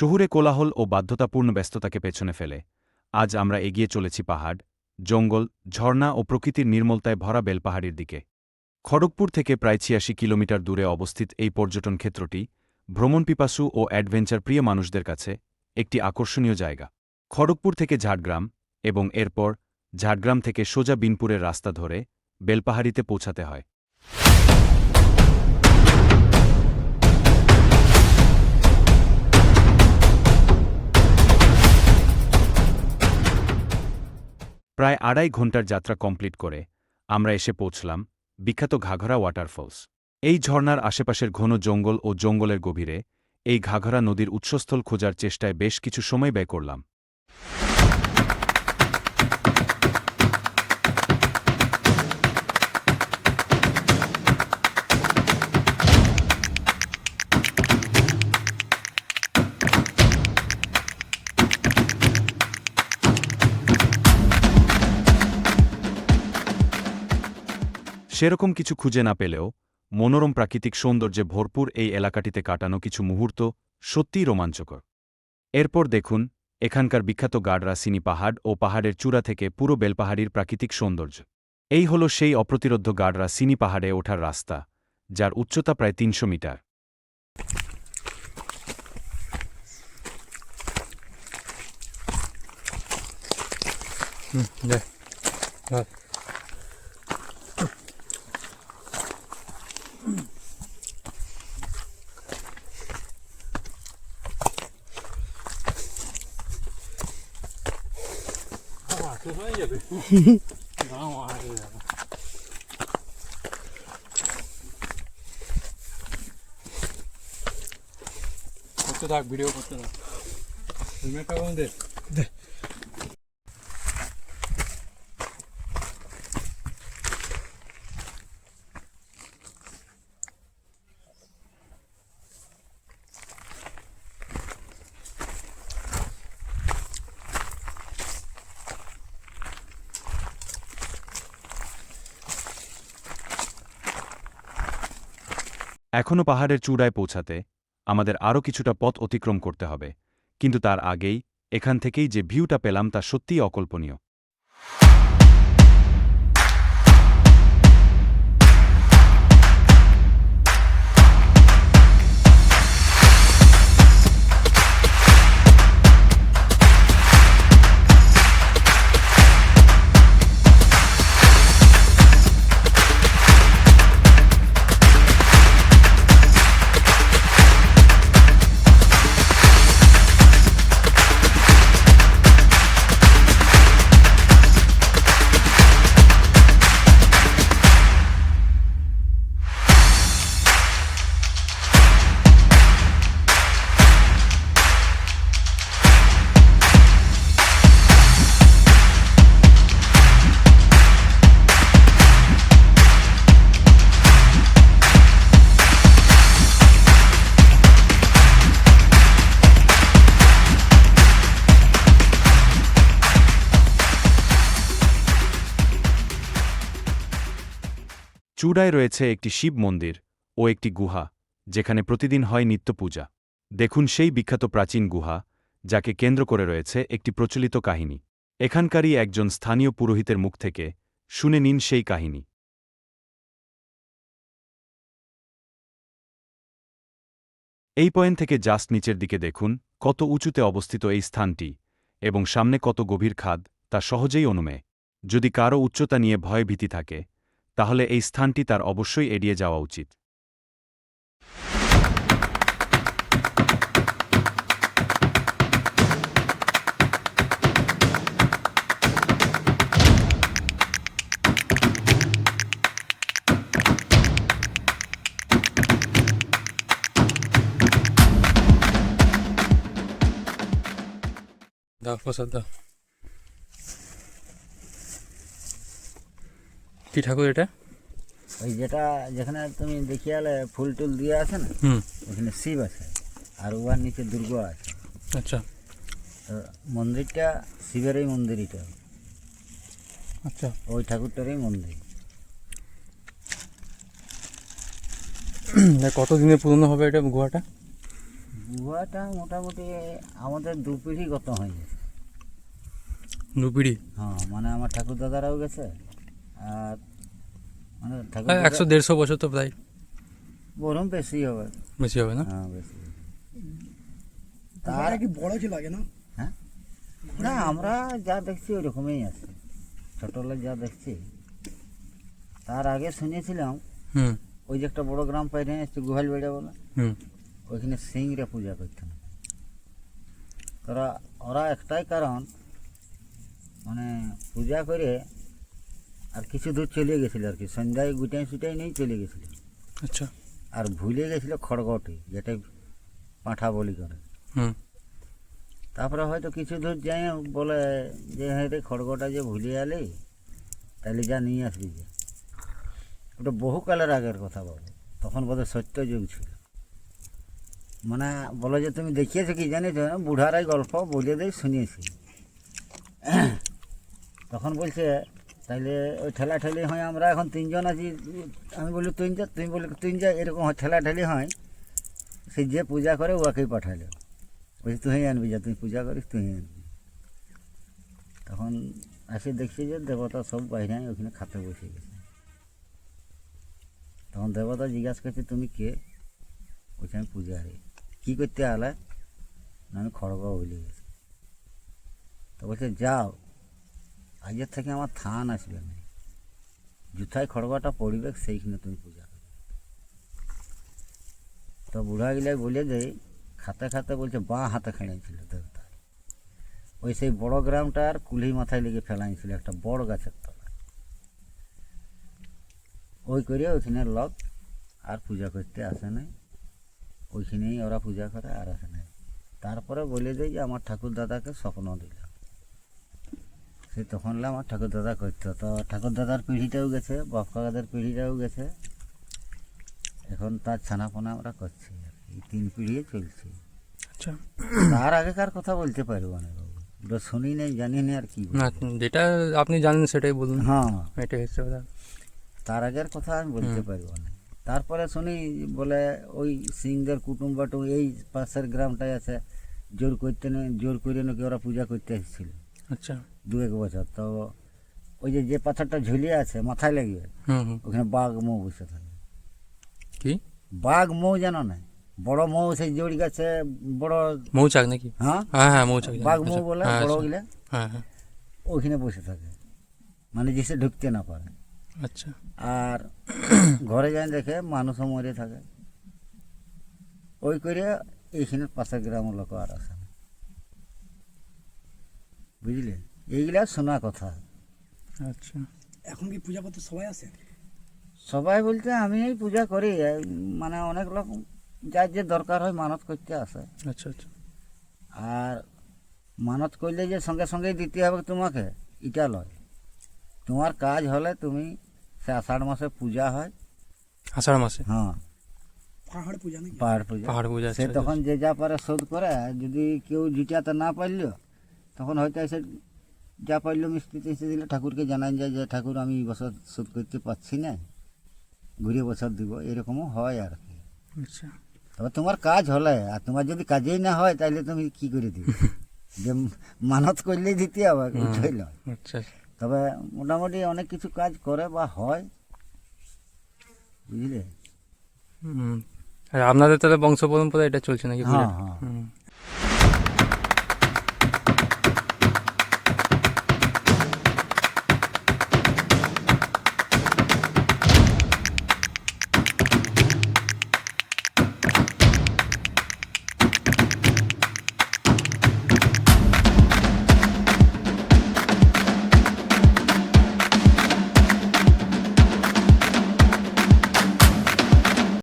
শহুরে কোলাহল ও বাধ্যতাপূর্ণ ব্যস্ততাকে পেছনে ফেলে। আজ আমরা এগিয়ে চলেছি পাহাড়, জঙ্গল, ঝর্ণা ও প্রকৃতির নির্মলতায় ভরা বেলপাহাড়ির দিকে। খড়গপুর থেকে প্রায় ছিয়াশি কিলোমিটার দূরে অবস্থিত এই পর্যটন ক্ষেত্রটি ভ্রমণপিপাসু ও অ্যাডভেঞ্চার প্রিয় মানুষদের কাছে একটি আকর্ষণীয় জায়গা। খড়গপুর থেকে ঝাড়গ্রাম এবং এরপর ঝাড়গ্রাম থেকে সোজা বিনপুরের রাস্তা ধরে বেলপাহাড়িতে পৌঁছাতে হয়। প্রায় আড়াই ঘণ্টার যাত্রা কমপ্লিট করে, আমরা এসে পৌঁছলাম বিখ্যাত ঘাঘরা ওয়াটারফলস। এই ঝর্নার আশেপাশের ঘন জঙ্গল ও জঙ্গলের গভীরে এই ঘাঘরা নদীর উৎসস্থল খোঁজার চেষ্টায় বেশ কিছু সময় ব্যয় করলাম। সেরকম কিছু খুঁজে না পেলেও, মনোরম প্রাকৃতিক সৌন্দর্যে ভরপুর এই এলাকাটিতে কাটানো কিছু মুহূর্ত সত্যিই রোমাঞ্চকর। এরপর দেখুন, এখানকার বিখ্যাত গাডরাসিনি পাহাড় ও পাহাড়ের চূড়া থেকে পুরো বেলপাহাড়ির প্রাকৃতিক সৌন্দর্য। এই হল সেই অপ্রতিরোধ্য গাডরা সিনি পাহাড়ে ওঠার রাস্তা, যার উচ্চতা প্রায় তিনশো মিটার। 네. Gebe. Bravo, Alter. కొత్తదా వీడియో కొత్తదా హెల్మెట్ కావాలి এখনও পাহাড়ের চূড়ায় পৌঁছাতে আমাদের আরও কিছুটা পথ অতিক্রম করতে হবে, কিন্তু তার আগেই এখান থেকেই যে ভিউটা পেলাম তা সত্যিই অকল্পনীয়। চূড়ায় রয়েছে একটি শিব মন্দির ও একটি গুহা, যেখানে প্রতিদিন হয় নিত্য পূজা দেখুন সেই বিখ্যাত প্রাচীন গুহা, যাকে কেন্দ্র করে রয়েছে একটি প্রচলিত কাহিনী। এখানকারই একজন স্থানীয় পুরোহিতের মুখ থেকে শুনে নিন সেই কাহিনী। এই পয়েন্ট থেকে জাস্ট নিচের দিকে দেখুন কত উঁচুতে অবস্থিত এই স্থানটি এবং সামনে কত গভীর খাদ, তা সহজেই অনুমেয় যদি কারও উচ্চতা নিয়ে ভয় ভীতি থাকে তাহলে এই স্থানটি তার অবশ্যই এড়িয়ে যাওয়া উচিত। দাও প্রসাদ দাও। কি ঠাকুর এটা? ওই যেটা যেখানে তুমি দেখিয়ে এলে ফুল টুল দিয়ে আছে না হুম। ওখানে শিব আছে আর উহার নিচে দুর্গ আছে। আচ্ছা। মন্দিরটা শিবেরই মন্দির এটা আচ্ছা। ওই ঠাকুরটারই মন্দির। কত দিনে পুরনো হবে এটা গুহাটা? গুহাটা মোটামুটি আমাদের দু পিঢ়িগত হয়ে গেছে। দুপিড়ি হ্যাঁ মানে আমার ঠাকুর দাদারাও গেছে। আর মানে ঠাকুর হ্যাঁ একশো দেড়শো বছর তো প্রায়। বরং বেশি হবে। বেশি হবে না? হ্যাঁ বেশি তার কি বড় ছিল আগে না? হ্যাঁ? না আমরা যা দেখছি ওরকমই আছে। ছোটবেলায় যা দেখছি। তার আগে শুনেছিলাম হুম। ওই যে একটা বড় গ্রাম পাইনে এসছে গুহাল বেড়া বলে। হুম। ওইখানে সিংরা পূজা করতেন। তোরা ওরা একটাই কারণ মানে পূজা করে আর কিছু দূর চলে গেছিল আর কি। সন্ধ্যায় গুটাই সুটাই নিয়ে চলে গেছিল। আচ্ছা। আর ভুলে গেছিল খড়গটি যেটা পাঁঠা বলি করে। হুম। তারপরে হয়তো কিছু দূর যাই বলে যে হ্যাঁ রে খড়গটা যে ভুলে আলি তাহলে যা নিয়ে আসবি যে। ওটা বহুকালের আগের কথা বলে। তখন বোধহয় সত্য যুগ ছিল। মানে বলে যে তুমি দেখিয়েছো কি জানিস না বুড়ারাই গল্প বলে দেয় শুনিয়েছি। তখন বলছে তাইলে ওই ঠেলা ঠেলি হয়, আমরা এখন তিনজন আছি, আমি বলি তুই যা, তুমি বলি তুই যা, এরকম ঠেলা ঠেলি হয়। সে যে পূজা করে ওকেই পাঠালো বলছি তুই আনবি যা, তুই পূজা করিস তুই আনবি। তখন আসে দেখছি যে, দেবতা সব বাইরে ওখানে খাতে বসে গেছে। তখন দেবতা জিজ্ঞাসা করছে, তুমি কে? বলছে, আমি পূজারি। কী করতে আলে? না, আমি খড়গ বলে গেছি। তো বলছে, যাও। আজের থেকে আমার থান আসবে না। জুথায় খড়গটা পড়বে, সেইখানে তুমি পূজা করবে। তো বুড়া গিলাই বলে দেয়, খাতে খাতে বলছে, বাঁ হাতে খেলাইছিল দেবতা। ওই সেই বড় গ্রামটার কুলি মাথায় লেগে ফেলাইছিল একটা বড় গাছের তলায়। ওই করে ওইখানে লোক আর পূজা করতে আসে নাই। ওইখানেই ওরা পূজা করে আর আসে নাই। তারপরে বলে দেয় যে, আমার ঠাকুর দাদাকে স্বপ্ন দিল সে তখন আমার ঠাকুর দাদা করতো। তো ঠাকুর দাদার পিঢ়িটাও গেছে বাপ কাকাদের পিঢ়িটাও গেছে। এখন তার ছানাপোনা আমরা করছি আর কি। এই তিন পিঢ়ি চলছে। আচ্ছা। তার আগেকার কথা বলতে পারব না বাবু। ওটা শুনি নাই জানি না আর কি না যেটা আপনি জানেন সেটাই বলুন। হ্যাঁ। এটাই হচ্ছে কথা তার আগের কথা আমি বলতে পারব না। তারপরে শুনি বলে ওই সিংদের কুটুম বাটুম এই পাশের গ্রামটাই আছে। জোর করতে জোর করে নাকি ওরা পূজা করতে এসেছিল। আচ্ছা। দু এক বছর। তো ওই যে যে পাথরটা ঝুলিয়ে আছে মাথায় হুম ওখানে বাঘ মৌ বসে থাকে। কি? বাঘ মৌ জানো না বড় মৌ সেই জড়ি গাছে বড় মৌচাক নাকি? হ্যাঁ? হ্যাঁ হ্যাঁ মৌচাক। বাঘ মৌ বলে হ্যাঁ, বড় আচ্ছা। গিলা। হ্যাঁ হ্যাঁ। ওইখানে বসে থাকে। মানে যে ঢুকতে না পারে। আচ্ছা। আর ঘরে যাই দেখে মানুষও মরে থাকে। ওই করে এইখানে পাশের গ্রামের লোক আর আসে না। বুঝলে? এইগুলা শোনা কথা। আচ্ছা। এখন কি পূজা করতে সবাই আসে সবাই বলতে আমি এই পূজা করি মানে অনেক লোক যার যে দরকার হয় মানত করতে আসে। আচ্ছা আচ্ছা। আর মানত করলে যে সঙ্গে সঙ্গেই দিতে হবে তোমাকে এটা লয়। তোমার কাজ হলে তুমি সে আষাঢ় মাসে পূজা হয়। আষাঢ় মাসে? হ্যাঁ। পাহাড় পূজা নাকি? পাহাড় পূজা। পাহাড় পূজা সে আচ্ছা, তখন যে যা পারে শোধ করে যদি কেউ জিটাতে না পারল তখন হয়তো এসে যা পারল মিস্ত্রিতে এসে দিলে ঠাকুরকে জানান যায় যে ঠাকুর আমি এই বছর শোধ করতে পারছি না। ঘুরে বছর দিব। এরকমও হয় আর কি। আচ্ছা। তবে তোমার কাজ হলে আর তোমার যদি কাজেই না হয় তাহলে তুমি কি করে দিবে? যে মানত করলেই দিতে হবে নয় আচ্ছা। তবে মোটামুটি অনেক কিছু কাজ করে বা হয়। বুঝলে? হুম। আর আপনাদের তাহলে বংশ পরম্পরা এটা চলছে নাকি হ্যাঁ হ্যাঁ। হুম।